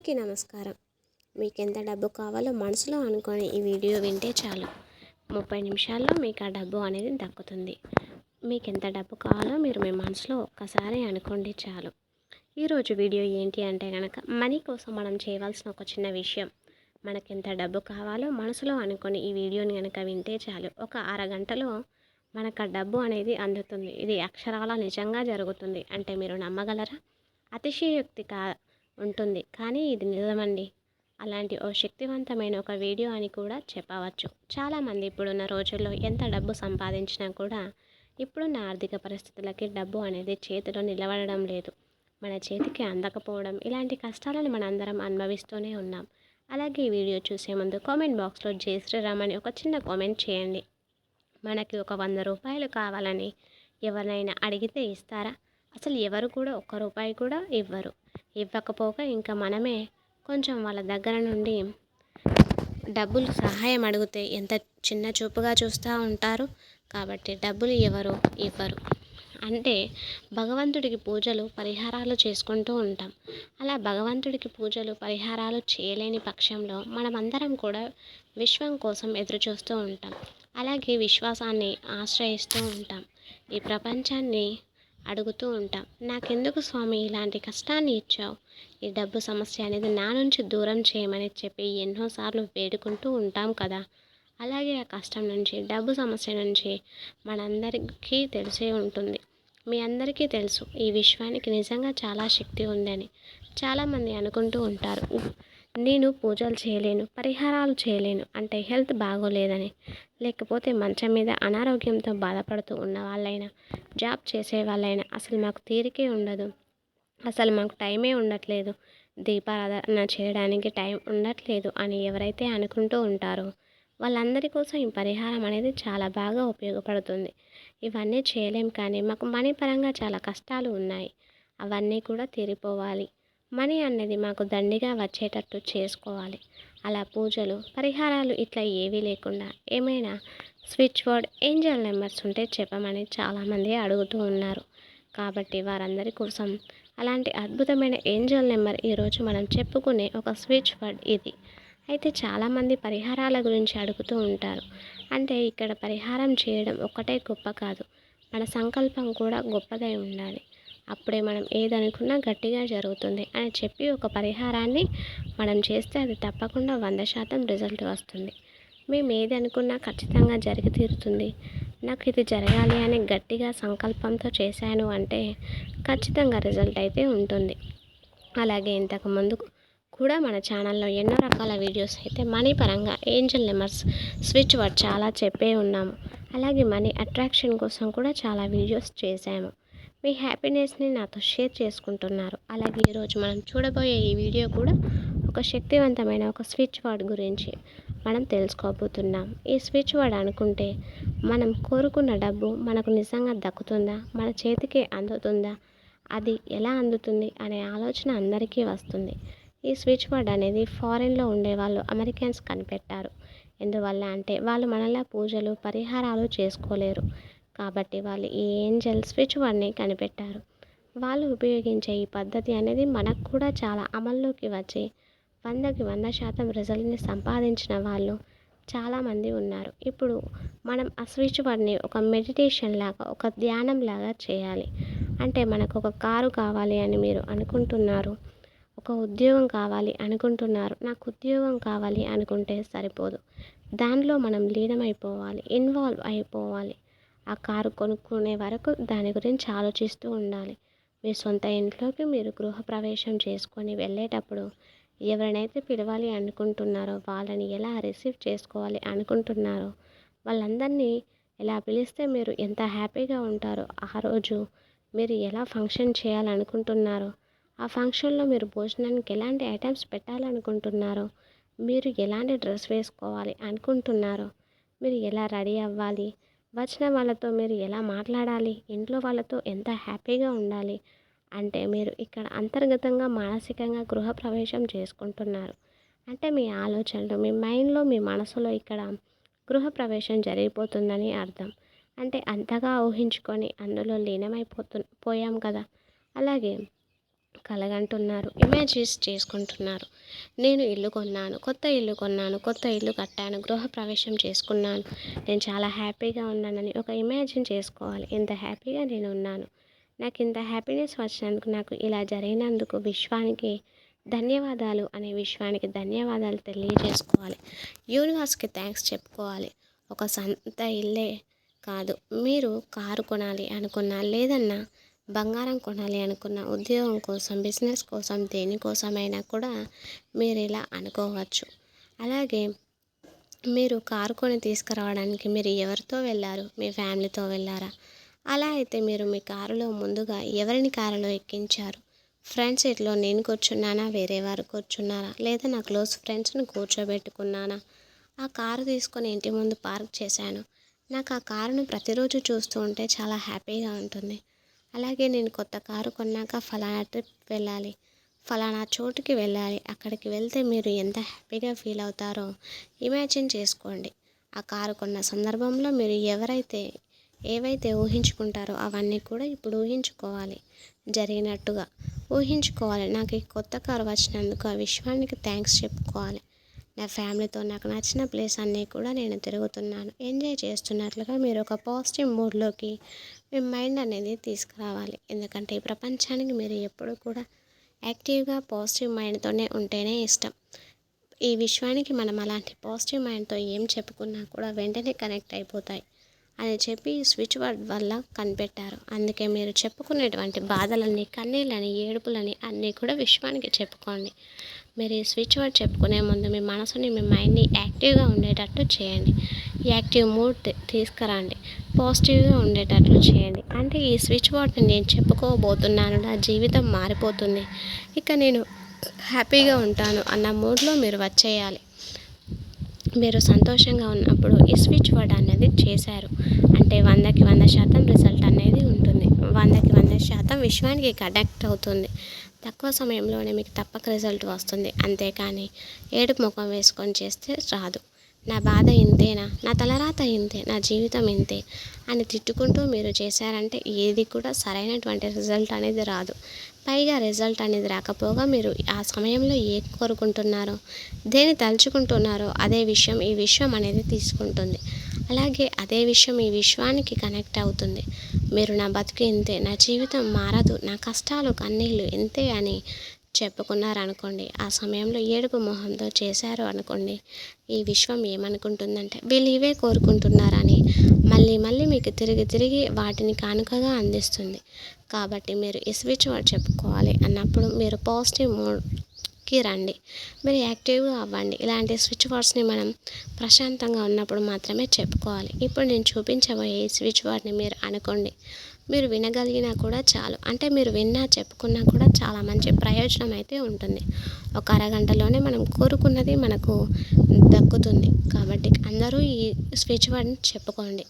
అందరికీ నమస్కారం. మీకు ఎంత డబ్బు కావాలో మనసులో అనుకొని ఈ వీడియో వింటే చాలు. ముప్పై నిమిషాల్లో మీకు ఆ డబ్బు అనేది దక్కుతుంది. మీకు ఎంత డబ్బు కావాలో మీరు మీ మనసులో ఒక్కసారి అనుకోండి చాలు. ఈరోజు వీడియో ఏంటి అంటే కనుక మనీ కోసం మనం చేయవలసిన ఒక చిన్న విషయం. మనకు ఎంత డబ్బు కావాలో మనసులో అనుకొని ఈ వీడియోని కనుక వింటే చాలు. ఒక అరగంటలో మనకు ఆ డబ్బు అనేది అందుతుంది. ఇది అక్షరాల నిజంగా జరుగుతుంది. అంటే మీరు నమ్మగలరా? అతిశయోక్తి కా ఉంటుంది. కానీ ఇది నిజమండి. అలాంటి ఓ శక్తివంతమైన ఒక వీడియో అని కూడా చెప్పవచ్చు. చాలామంది ఇప్పుడున్న రోజుల్లో ఎంత డబ్బు సంపాదించినా కూడా ఇప్పుడున్న ఆర్థిక పరిస్థితులకి డబ్బు అనేది చేతిలో నిలబడడం లేదు. మన చేతికి అందకపోవడం ఇలాంటి కష్టాలను మనందరం అనుభవిస్తూనే ఉన్నాం. అలాగే ఈ వీడియో చూసే ముందు కామెంట్ బాక్స్లో జై శ్రీరామ్ అని ఒక చిన్న కామెంట్ చేయండి. మనకి ఒక వంద రూపాయలు కావాలని ఎవరినైనా అడిగితే ఇస్తారా? అసలు ఎవరు కూడా ఒక్క రూపాయి కూడా ఇవ్వరు. ఇవ్వకపోగా ఇంకా మనమే కొంచెం వాళ్ళ దగ్గర నుండి డబ్బులు సహాయం అడిగితే ఎంత చిన్న చూపుగా చూస్తూ ఉంటారు. కాబట్టి డబ్బులు ఎవరు ఇవ్వరు. అంటే భగవంతుడికి పూజలు పరిహారాలు చేసుకుంటూ ఉంటాం. అలా భగవంతుడికి పూజలు పరిహారాలు చేయలేని పక్షంలో మనమందరం కూడా విశ్వం కోసం ఎదురుచూస్తూ ఉంటాం. అలాగే విశ్వాసాన్ని ఆశ్రయిస్తూ ఉంటాం. ఈ ప్రపంచాన్ని అడుగుతూ ఉంటాం. నాకెందుకు స్వామి ఇలాంటి కష్టాన్ని ఇచ్చావు? ఈ డబ్బు సమస్య అనేది నా నుంచి దూరం చేయమని చెప్పి ఎన్నోసార్లు వేడుకుంటూ ఉంటాం కదా. అలాగే ఆ కష్టం నుంచి డబ్బు సమస్య నుంచి మనందరికీ తెలిసే ఉంటుంది. మీ అందరికీ తెలుసు ఈ విశ్వానికి నిజంగా చాలా శక్తి ఉందని. చాలామంది అనుకుంటూ ఉంటారు. నేను పూజలు చేయలేను పరిహారాలు చేయలేను అంటే హెల్త్ బాగోలేదని. లేకపోతే మంచం మీద అనారోగ్యంతో బాధపడుతూ ఉన్న వాళ్ళైనా జాబ్ చేసే వాళ్ళైనా అసలు మాకు తీరికే ఉండదు. అసలు మాకు టైమే ఉండట్లేదు. దీపారాధన చేయడానికి టైం ఉండట్లేదు అని ఎవరైతే అనుకుంటూ ఉంటారో వాళ్ళందరి కోసం ఈ పరిహారం అనేది చాలా బాగా ఉపయోగపడుతుంది. ఇవన్నీ చేయలేం కానీ మాకు మనీ పరంగా చాలా కష్టాలు ఉన్నాయి. అవన్నీ కూడా తీరిపోవాలి. మనీ అనేది మాకు దండిగా వచ్చేటట్టు చేసుకోవాలి. అలా పూజలు పరిహారాలు ఇట్లా ఏవీ లేకుండా ఏమైనా స్విచ్ బోర్డ్ ఏంజల్ నెంబర్స్ ఉంటే చెప్పమని చాలామంది అడుగుతూ ఉన్నారు. కాబట్టి వారందరి కోసం అలాంటి అద్భుతమైన ఏంజల్ నెంబర్ ఈరోజు మనం చెప్పుకునే ఒక స్విచ్ బోర్డ్ ఇది. అయితే చాలామంది పరిహారాల గురించి అడుగుతూ ఉంటారు. అంటే ఇక్కడ పరిహారం చేయడం ఒక్కటే గొప్ప కాదు. మన సంకల్పం కూడా గొప్పదై ఉండాలి. అప్పుడే మనం ఏదనుకున్నా గట్టిగా జరుగుతుంది అని చెప్పి ఒక పరిహారాన్ని మనం చేస్తే అది తప్పకుండా వంద శాతం రిజల్ట్ వస్తుంది. మేము ఏది అనుకున్నా ఖచ్చితంగా జరిగి తీరుతుంది. నాకు ఇది జరగాలి అని గట్టిగా సంకల్పంతో చేశాను అంటే ఖచ్చితంగా రిజల్ట్ అయితే ఉంటుంది. అలాగే ఇంతకు ముందు కూడా మన ఛానల్లో ఎన్నో రకాల వీడియోస్ అయితే మనీ పరంగా ఏంజల్ నెంబర్స్ స్విచ్ వర్డ్ చాలా చెప్పే ఉన్నాము. అలాగే మనీ అట్రాక్షన్ కోసం కూడా చాలా వీడియోస్ చేశాము. మీ హ్యాపీనెస్ని నాతో షేర్ చేసుకుంటున్నారు. అలాగే ఈరోజు మనం చూడబోయే ఈ వీడియో కూడా ఒక శక్తివంతమైన ఒక స్విచ్ వర్డ్ గురించి మనం తెలుసుకోబోతున్నాం. ఈ స్విచ్ వర్డ్ అనుకుంటే మనం కోరుకున్న డబ్బు మనకు నిజంగా దక్కుతుందా? మన చేతికి అందుతుందా? అది ఎలా అందుతుంది అనే ఆలోచన అందరికీ వస్తుంది. ఈ స్విచ్ వర్డ్ అనేది ఫారెన్లో ఉండే వాళ్ళు అమెరికన్స్ కనిపెట్టారు. ఎందువల్ల అంటే వాళ్ళు మనలా పూజలు పరిహారాలు చేసుకోలేరు. కాబట్టి వాళ్ళు ఈ ఏంజల్ స్విచ్ వాడిని కనిపెట్టారు. వాళ్ళు ఉపయోగించే ఈ పద్ధతి అనేది మనకు కూడా చాలా అమల్లోకి వచ్చి వందకి వంద శాతం రిజల్ట్ని సంపాదించిన వాళ్ళు చాలామంది ఉన్నారు. ఇప్పుడు మనం ఆ స్విచ్ వర్డ్ని ఒక మెడిటేషన్ లాగా ఒక ధ్యానం లాగా చేయాలి. అంటే మనకు ఒక కారు కావాలి అని మీరు అనుకుంటున్నారు ఒక ఉద్యోగం కావాలి అనుకుంటున్నారు నాకు ఉద్యోగం కావాలి అనుకుంటే సరిపోదు. దానిలో మనం లీనమైపోవాలి ఇన్వాల్వ్ అయిపోవాలి. ఆ కారు కొనుక్కునే వరకు దాని గురించి ఆలోచిస్తూ ఉండాలి. మీ సొంత ఇంట్లోకి మీరు గృహప్రవేశం చేసుకొని వెళ్ళేటప్పుడు ఎవరినైతే పిలవాలి అనుకుంటున్నారో వాళ్ళని ఎలా రిసీవ్ చేసుకోవాలి అనుకుంటున్నారో వాళ్ళందరినీ ఎలా పిలిస్తే మీరు ఎంత హ్యాపీగా ఉంటారో ఆ రోజు మీరు ఎలా ఫంక్షన్ చేయాలనుకుంటున్నారో ఆ ఫంక్షన్లో మీరు భోజనానికి ఎలాంటి ఐటమ్స్ పెట్టాలనుకుంటున్నారో మీరు ఎలాంటి డ్రెస్ వేసుకోవాలి అనుకుంటున్నారో మీరు ఎలా రెడీ అవ్వాలి వచ్చిన వాళ్ళతో మీరు ఎలా మాట్లాడాలి? ఇంట్లో వాళ్ళతో ఎంత హ్యాపీగా ఉండాలి? అంటే మీరు ఇక్కడ అంతర్గతంగా మానసికంగా గృహప్రవేశం చేసుకుంటున్నారు. అంటే మీ ఆలోచనలు మీ మైండ్లో మీ మనసులో ఇక్కడ గృహప్రవేశం జరిగిపోతుందని అర్థం. అంటే అంతగా ఊహించుకొని అందులో లీనమైపోతు పోయాం కదా? అలాగే కలగంటున్నారు. ఇమాజిన్స్ చేసుకుంటున్నారు. నేను ఇల్లు కొన్నాను కొత్త ఇల్లు కొన్నాను కొత్త ఇల్లు కట్టాను గృహప్రవేశం చేసుకున్నాను. నేను చాలా హ్యాపీగా ఉన్నానని ఒక ఇమాజిన్ చేసుకోవాలి. ఇంత హ్యాపీగా నేను ఉన్నాను. నాకు ఇంత హ్యాపీనెస్ వచ్చినందుకు నాకు ఇలా జరిగినందుకు విశ్వానికి ధన్యవాదాలు అనే విశ్వానికి ధన్యవాదాలు తెలియజేసుకోవాలి. యూనివర్స్కి థ్యాంక్స్ చెప్పుకోవాలి. ఒక సొంత ఇల్లే కాదు. మీరు కారు కొనాలి అనుకున్నా లేదన్నా బంగారం కొనాలి అనుకున్న ఉద్యోగం కోసం బిజినెస్ కోసం దేనికోసమైనా కూడా మీరు ఇలా అనుకోవచ్చు. అలాగే మీరు కారు కొని తీసుకురావడానికి మీరు ఎవరితో వెళ్ళారు? మీ ఫ్యామిలీతో వెళ్ళారా? అలా అయితే మీరు మీ కారులో ముందుగా ఎవరిని కారులో ఎక్కించారు? ఫ్రంట్ సీట్లో నేను కూర్చున్నానా? వేరే వారు కూర్చున్నారా? లేదా నా క్లోజ్ ఫ్రెండ్స్ని కూర్చోబెట్టుకున్నానా? ఆ కారు తీసుకొని ఇంటి ముందు పార్క్ చేశాను. నాకు ఆ కారును ప్రతిరోజు చూస్తూ ఉంటే చాలా హ్యాపీగా ఉంటుంది. అలాగే నేను కొత్త కారు కొన్నాక ఫలానా ట్రిప్ వెళ్ళాలి. ఫలానా చోటుకి వెళ్ళాలి. అక్కడికి వెళ్తే మీరు ఎంత హ్యాపీగా ఫీల్ అవుతారో ఇమాజిన్ చేసుకోండి. ఆ కారు కొన్న సందర్భంలో మీరు ఎవరైతే ఏవైతే ఊహించుకుంటారో అవన్నీ కూడా ఇప్పుడు ఊహించుకోవాలి. జరిగినట్టుగా ఊహించుకోవాలి. నాకు ఈ కొత్త కారు వచ్చినందుకు ఆ విశ్వానికి థ్యాంక్స్ చెప్పుకోవాలి. నా ఫ్యామిలీతో నాకు నచ్చిన ప్లేస్ అన్నీ కూడా నేను తిరుగుతున్నాను. ఎంజాయ్ చేస్తున్నట్లుగా మీరు ఒక పాజిటివ్ మూడ్లోకి మీ మైండ్ అనేది తీసుకురావాలి. ఎందుకంటే ఈ ప్రపంచానికి మీరు ఎప్పుడు కూడా యాక్టివ్గా పాజిటివ్ మైండ్తోనే ఉంటేనే ఇష్టం. ఈ విశ్వానికి మనం అలాంటి పాజిటివ్ మైండ్తో ఏం చెప్పుకున్నా కూడా వెంటనే కనెక్ట్ అయిపోతాయి. అని చెప్పి స్విచ్ బోర్డ్ వల్ల కనిపెట్టారు. అందుకే మీరు చెప్పుకునేటువంటి బాధలని కన్నీళ్ళని ఏడుపులని అన్నీ కూడా విశ్వానికి చెప్పుకోండి. మీరు ఈ స్విచ్ వర్డ్ చెప్పుకునే ముందు మీ మనసుని మీ మైండ్ని యాక్టివ్గా ఉండేటట్టు చేయండి. యాక్టివ్ మూడ్ తీసుకురండి. పాజిటివ్గా ఉండేటట్లు చేయండి. అంటే ఈ స్విచ్ వర్డ్ని నేను చెప్పుకోబోతున్నాను నా జీవితం మారిపోతుంది. ఇక నేను హ్యాపీగా ఉంటాను అన్న మూడ్లో మీరు వచ్చేయాలి. మీరు సంతోషంగా ఉన్నప్పుడు ఈ స్విచ్ వర్డ్ అనేది చేశారు. అంటే వందకి వంద శాతం రిజల్ట్ అనేది ఉంటుంది. వందకి వంద శాతం విశ్వానికి కనెక్ట్ అవుతుంది. తక్కువ సమయంలోనే మీకు తప్పక రిజల్ట్ వస్తుంది. అంతేకాని ఏడుపు ముఖం వేసుకొని చేస్తే రాదు. నా బాధ ఇంతేనా? నా తలరాత ఇంతే నా జీవితం ఇంతే అని తిట్టుకుంటూ మీరు చేశారంటే ఏది కూడా సరైనటువంటి రిజల్ట్ అనేది రాదు. పైగా రిజల్ట్ అనేది రాకపోగా మీరు ఆ సమయంలో ఏ కోరుకుంటున్నారో దేని తలుచుకుంటున్నారో అదే విషయం ఈ విశ్వం అనేది తీసుకుంటుంది. అలాగే అదే విషయం ఈ విశ్వానికి కనెక్ట్ అవుతుంది. మీరు నా బతుకు ఇంతే నా జీవితం మారదు నా కష్టాలు కన్నీళ్ళు ఇంతే అని చెప్పుకున్నారనుకోండి ఆ సమయంలో ఏడుపు మొహంతో చేశారు అనుకోండి ఈ విశ్వం ఏమనుకుంటుందంటే వీళ్ళు ఇవే కోరుకుంటున్నారని మళ్ళీ మళ్ళీ మీకు తిరిగి తిరిగి వాటిని కానుకగా అందిస్తుంది. కాబట్టి మీరు ఈ స్విచ్ వర్డ్ చెప్పుకోవాలి అన్నప్పుడు మీరు పాజిటివ్ మూడ్కి రండి. మీరు యాక్టివ్గా అవ్వండి. ఇలాంటి స్విచ్ వర్డ్స్ని మనం ప్రశాంతంగా ఉన్నప్పుడు మాత్రమే చెప్పుకోవాలి. ఇప్పుడు నేను చూపించబోయే ఈ స్విచ్ వర్డ్ని మీరు అనుకోండి మీరు వినగలిగినా కూడా చాలు. అంటే మీరు విన్నా చెప్పుకున్నా కూడా చాలా మంచి ప్రయోజనం అయితే ఉంటుంది. ఒక అరగంటలోనే మనం కోరుకున్నది మనకు దక్కుతుంది. కాబట్టి అందరూ ఈ స్విచ్ వర్డ్ని చెప్పుకోండి.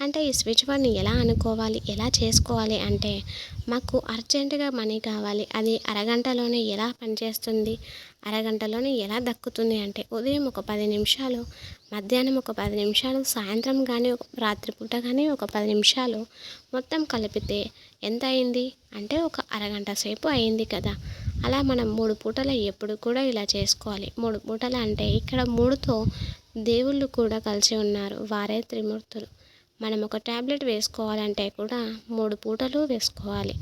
అంటే ఈ స్విచ్ బోర్డ్ని ఎలా అనుకోవాలి ఎలా చేసుకోవాలి అంటే మాకు అర్జెంటుగా మనీ కావాలి. అది అరగంటలోనే ఎలా పనిచేస్తుంది అరగంటలోనే ఎలా దక్కుతుంది అంటే ఉదయం ఒక పది నిమిషాలు మధ్యాహ్నం ఒక పది నిమిషాలు సాయంత్రం కానీ ఒక రాత్రిపూట కానీ ఒక పది నిమిషాలు మొత్తం కలిపితే ఎంత అయింది? అంటే ఒక అరగంట సేపు అయింది కదా. అలా మనం మూడు పూటలు ఎప్పుడు కూడా ఇలా చేసుకోవాలి. మూడు పూటలు అంటే ఇక్కడ మూడుతో దేవుళ్ళు కూడా కలిసి ఉన్నారు. వారే త్రిమూర్తులు. మనం ఒక ట్యాబ్లెట్ వేసుకోవాలంటే కూడా మూడు పూటలు వేసుకోవాలి.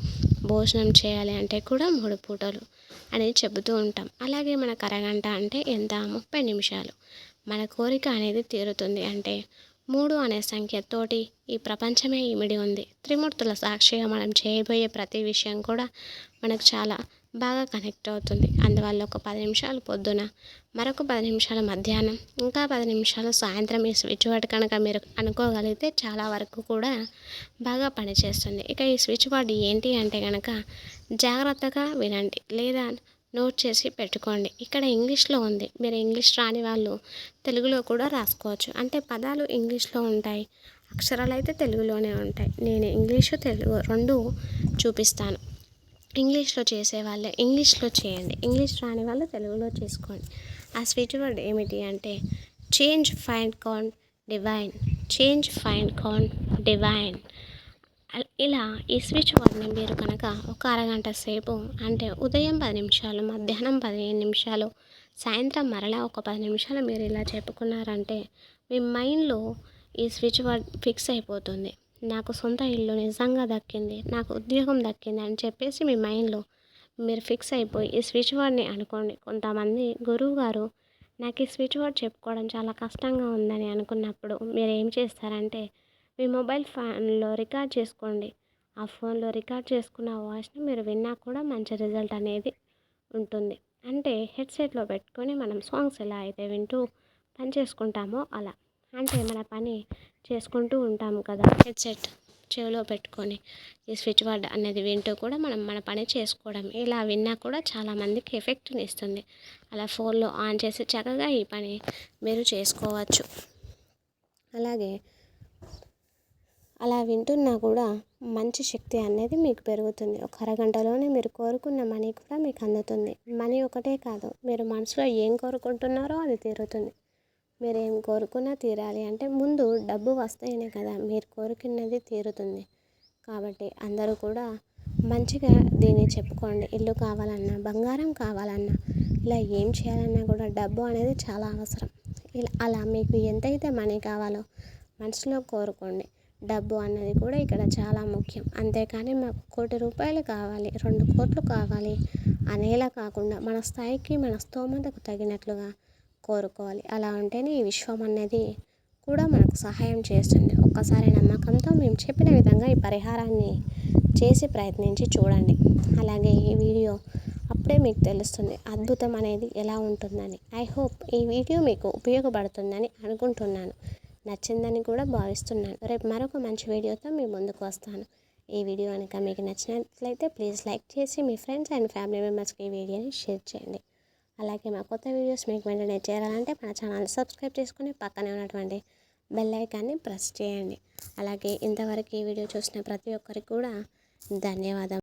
భోజనం చేయాలి అంటే కూడా మూడు పూటలు అనేది చెబుతూ ఉంటాం. అలాగే మనకు అరగంట అంటే ఎంత? ముప్పై నిమిషాలు. మన కోరిక అనేది తీరుతుంది అంటే మూడు అనే సంఖ్యతోటి ఈ ప్రపంచమే ఇమిడి ఉంది. త్రిమూర్తుల సాక్షిగా మనం చేయబోయే ప్రతి విషయం కూడా మనకు చాలా బాగా కనెక్ట్ అవుతుంది. అందువల్ల ఒక పది నిమిషాలు పొద్దున మరొక పది నిమిషాలు మధ్యాహ్నం ఇంకా పది నిమిషాలు సాయంత్రం ఈ స్విచ్ బోర్డ్ కనుక మీరు అనుకోగలిగితే చాలా వరకు కూడా బాగా పనిచేస్తుంది. ఇక ఈ స్విచ్ బోర్డ్ ఏంటి అంటే కనుక జాగ్రత్తగా వినండి లేదా నోట్ చేసి పెట్టుకోండి. ఇక్కడ ఇంగ్లీష్లో ఉంది. మీరు ఇంగ్లీష్ రాని వాళ్ళు తెలుగులో కూడా రాసుకోవచ్చు. అంటే పదాలు ఇంగ్లీష్లో ఉంటాయి అక్షరాలు అయితే తెలుగులోనే ఉంటాయి. నేను ఇంగ్లీషు తెలుగు రెండు చూపిస్తాను. ఇంగ్లీష్లో చేసే వాళ్ళే. ఇంగ్లీష్లో చేయండి. ఇంగ్లీష్ రాని వాళ్ళు తెలుగులో చేసుకోండి. ఆ స్విచ్ వర్డ్ ఏమిటి అంటే change find con divine change find con divine ఇలా ఈ స్విచ్ వర్డ్ని మీరు కనుక ఒక అరగంట సేపు అంటే ఉదయం పది నిమిషాలు మధ్యాహ్నం పదిహేను నిమిషాలు సాయంత్రం మరలా ఒక పది నిమిషాలు మీరు ఇలా చెప్పుకున్నారంటే మీ మైండ్లో ఈ స్విచ్ వర్డ్ ఫిక్స్ అయిపోతుంది. నాకు సొంత ఇల్లు నిజంగా దక్కింది నాకు ఉద్యోగం దక్కింది అని చెప్పేసి మీ మైండ్లో మీరు ఫిక్స్ అయిపోయి ఈ స్విచ్ వర్డ్ని అనుకోండి. కొంతమంది గురువు గారు నాకు ఈ స్విచ్ వర్డ్ చెప్పుకోవడం చాలా కష్టంగా ఉందని అనుకున్నప్పుడు మీరు ఏం చేస్తారంటే మీ మొబైల్ ఫోన్లో రికార్డ్ చేసుకోండి. ఆ ఫోన్లో రికార్డ్ చేసుకున్న వాయిస్ని మీరు విన్నా కూడా మంచి రిజల్ట్ అనేది ఉంటుంది. అంటే హెడ్సెట్లో పెట్టుకొని మనం సాంగ్స్ ఎలా అయితే వింటూ పని చేసుకుంటామో అలా. అంటే మన పని చేసుకుంటూ ఉంటాము కదా. హెడ్సెట్ చెవిలో పెట్టుకొని ఈ స్విచ్ వర్డ్ అనేది వింటూ కూడా మనం మన పని చేసుకోవడం ఇలా విన్నా కూడా చాలామందికి ఎఫెక్ట్ని ఇస్తుంది. అలా ఫోన్లో ఆన్ చేసి చక్కగా ఈ పని మీరు చేసుకోవచ్చు. అలాగే అలా వింటున్నా కూడా మంచి శక్తి అనేది మీకు పెరుగుతుంది. ఒక అరగంటలోనే మీరు కోరుకున్న మనీ కూడా మీకు అందుతుంది. మనీ ఒకటే కాదు మీరు మనసులో ఏం కోరుకుంటున్నారో అది తీరుతుంది. మీరు ఏం కోరుకున్నా తీరాలి. అంటే ముందు డబ్బు వస్తేనే కదా మీరు కోరుకున్నది తీరుతుంది. కాబట్టి అందరూ కూడా మంచిగా దీన్ని చెప్పుకోండి. ఇల్లు కావాలన్నా బంగారం కావాలన్నా ఇలా ఏం చేయాలన్నా కూడా డబ్బు అనేది చాలా అవసరం. ఇలా అలా మీకు ఎంతైతే మనీ కావాలో మనసులో కోరుకోండి. డబ్బు అన్నది కూడా ఇక్కడ చాలా ముఖ్యం. అంతేకాని మాకు కోటి రూపాయలు కావాలి రెండు కోట్లు కావాలి అనేలా కాకుండా మన స్థాయికి మన స్తోమతకు తగినట్లుగా కోరుకోవాలి. అలా ఉంటేనే ఈ విశ్వం అనేది కూడా మనకు సహాయం చేస్తుంది. ఒక్కసారి నమ్మకంతో మేము చెప్పిన విధంగా ఈ పరిహారాన్ని చేసి ప్రయత్నించి చూడండి. అలాగే ఈ వీడియో అప్పుడే మీకు తెలుస్తుంది అద్భుతం అనేది ఎలా ఉంటుందని. ఐ హోప్ ఈ వీడియో మీకు ఉపయోగపడుతుందని అనుకుంటున్నాను. నచ్చిందని కూడా భావిస్తున్నాను. రేపు మరొక మంచి వీడియోతో మీ ముందుకు వస్తాను. ఈ వీడియో కనుక మీకు నచ్చినట్లయితే ప్లీజ్ లైక్ చేసి మీ ఫ్రెండ్స్ అండ్ ఫ్యామిలీ మెంబర్స్కి ఈ వీడియోని షేర్ చేయండి. అలాగే మా కొత్త వీడియోస్ మీకు వెంటనే చేరాలంటే మన ఛానల్ని సబ్స్క్రైబ్ చేసుకుని పక్కనే ఉన్నటువంటి బెల్ ఐకాన్ని ప్రెస్ చేయండి. అలాగే ఇంతవరకు ఈ వీడియో చూసిన ప్రతి ఒక్కరికి కూడా ధన్యవాదాలు